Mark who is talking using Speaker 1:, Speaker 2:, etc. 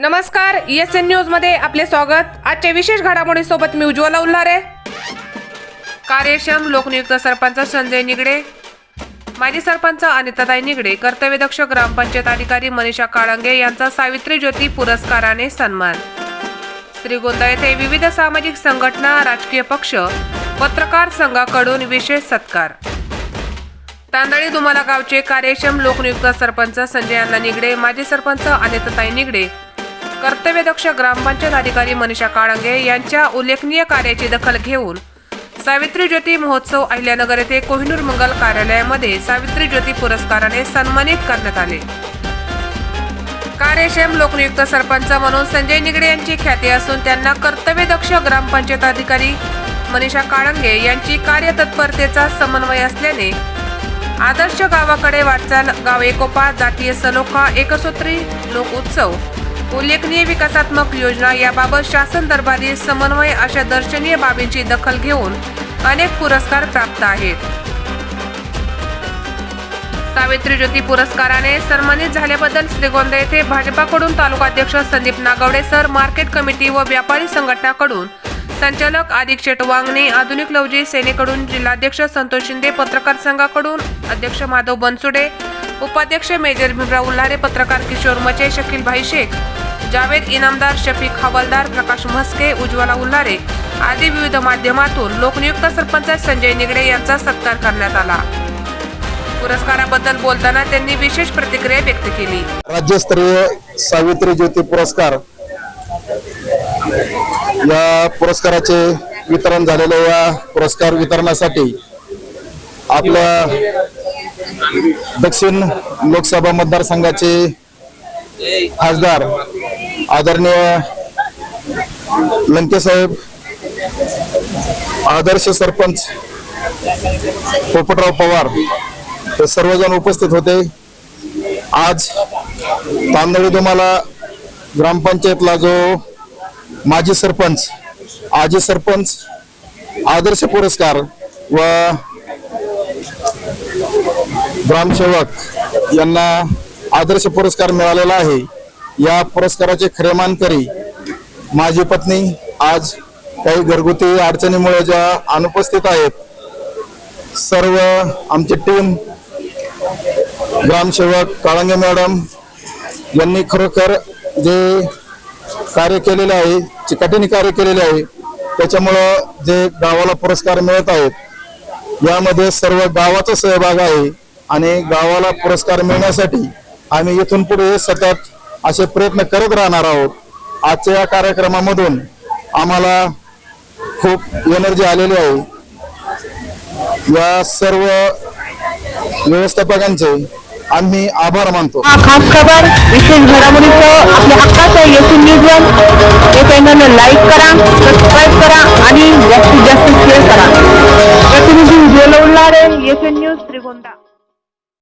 Speaker 1: नमस्कार S N न्यूजमध्ये आपले स्वागत. आजच्या विशेष घडामोडी सोबत मी उज्ज्वला उल्हारे. कार्यक्षम लोकनियुक्त सरपंच संजय निगडे. माजी सरपंच अनिताताई निगडे कर्तव्यदक्ष ग्रामपंचायत अधिकारी मनीषा काळंगे यांचा सावित्री ज्योती पुरस्काराने सन्मान. श्रीगोंदा येथे विविध सामाजिक संघटना राजकीय पक्ष पत्रकार संघाकडून विशेष सत्कार. तांदळी दुमाला गावचे कार्यक्षम लोकनियुक्त सरपंच संजय अण्णा निगडे माजी सरपंच अनिताताई निगडे कर्तव्यदक्ष ग्रामपंचायत अधिकारी मनीषा काळंगे यांच्या उल्लेखनीय कार्याची दखल घेऊन सावित्री ज्योती महोत्सव अहिल्यानगर येथे कोहिनूर मंगल कार्यालयामध्ये सावित्री ज्योती पुरस्काराने सन्मानित करण्यात आले. कार्यक्षम लोकनियुक्त सरपंच म्हणून संजय निगडे यांची ख्याती असून त्यांना कर्तव्यदक्ष ग्रामपंचायत अधिकारी मनीषा काळंगे यांची कार्यतत्परतेचा समन्वय असल्याने आदर्श गावाकडे वाटचाल गाव एकोपा जातीय सलोखा एकसूत्री लोक उत्सव उल्लेखनीय विकासात्मक योजना याबाबत शासन दरबारी समन्वय अशा दर्शनीय बाबींची दखल घेऊन अनेक पुरस्कार प्राप्त आहेत. सावित्री ज्योती पुरस्काराने सन्मानित झाल्याबद्दल श्रीगोंदा येथे भाजपाकडून तालुकाध्यक्ष Sandeep Nagawade sir market committee व व्यापारी संघटनाकडून संचालक आदिक वांगणे आधुनिक लवजी सेनेकडून जिल्हाध्यक्ष संतोष शिंदे पत्रकार संघाकडून अध्यक्ष माधव बनसुडे उपाध्यक्ष मेजर भीमराव उल्हारे पत्रकार किशोर मचे शकील भाई शेख जावेद इनामदार शफीक हवालदार प्रकाश म्हस्के उज्ज्वला उल्हारे आदी विविध माध्यमातून लोकनियुक्त सरपंच संजय निगडे यांचा सत्कार करण्यात आला. पुरस्काराबद्दल बोलताना त्यांनी विशेष प्रतिक्रिया व्यक्त केली.
Speaker 2: राज्यस्तरीय सावित्री ज्योती पुरस्कार या पुरस्काराचे वितरण झालेले या पुरस्कार वितरणासाठी आपल्या दक्षिण लोकसभा मतदारसंघाचे खासदार आदरणीय लंकेसाहेब आदर्श सरपंच पोपटराव पवार हे सर्वजण उपस्थित होते. आज तांदळी तुम्हाला ग्रामपंचायतला जो माजी सरपंच आजी सरपंच आदर्श पुरस्कार व ग्रामसेवक यांना आदर्श पुरस्कार मिळालेला आहे. या पुरस्काराचे खरे मानकरी माझी पत्नी आज काही घरगुती अडचणीमुळे ज्या अनुपस्थित आहेत सर्व आमची टीम ग्रामसेवक काळंगे मॅडम यांनी खरोखर जे कार्य केलेले आहे चिकाटीने कार्य केलेले आहे त्याच्यामुळं जे गावाला पुरस्कार मिळत आहेत यामध्ये सर्व गावाचा सहभाग आहे आणि गावाला पुरस्कार मिळण्यासाठी आम्ही इथून पुढे सतत असे प्रयत्न करत राहणार आहोत. आजच्या या कार्यक्रमामधून आम्हाला खूप एनर्जी आलेली आहे. या सर्व व्यवस्थापकांचे आम्ही आभार मानतो.
Speaker 3: खास खबर विशेष घडामोडीचं आपल्या हक्काचं येथील न्यूज हे चॅनलला लाईक करा सबस्क्राईब करा आणि जास्तीत जास्त शेअर करा. प्रतिनिधी उज्ज्वल उल्हारे येथील न्यूज त्रिगोंदा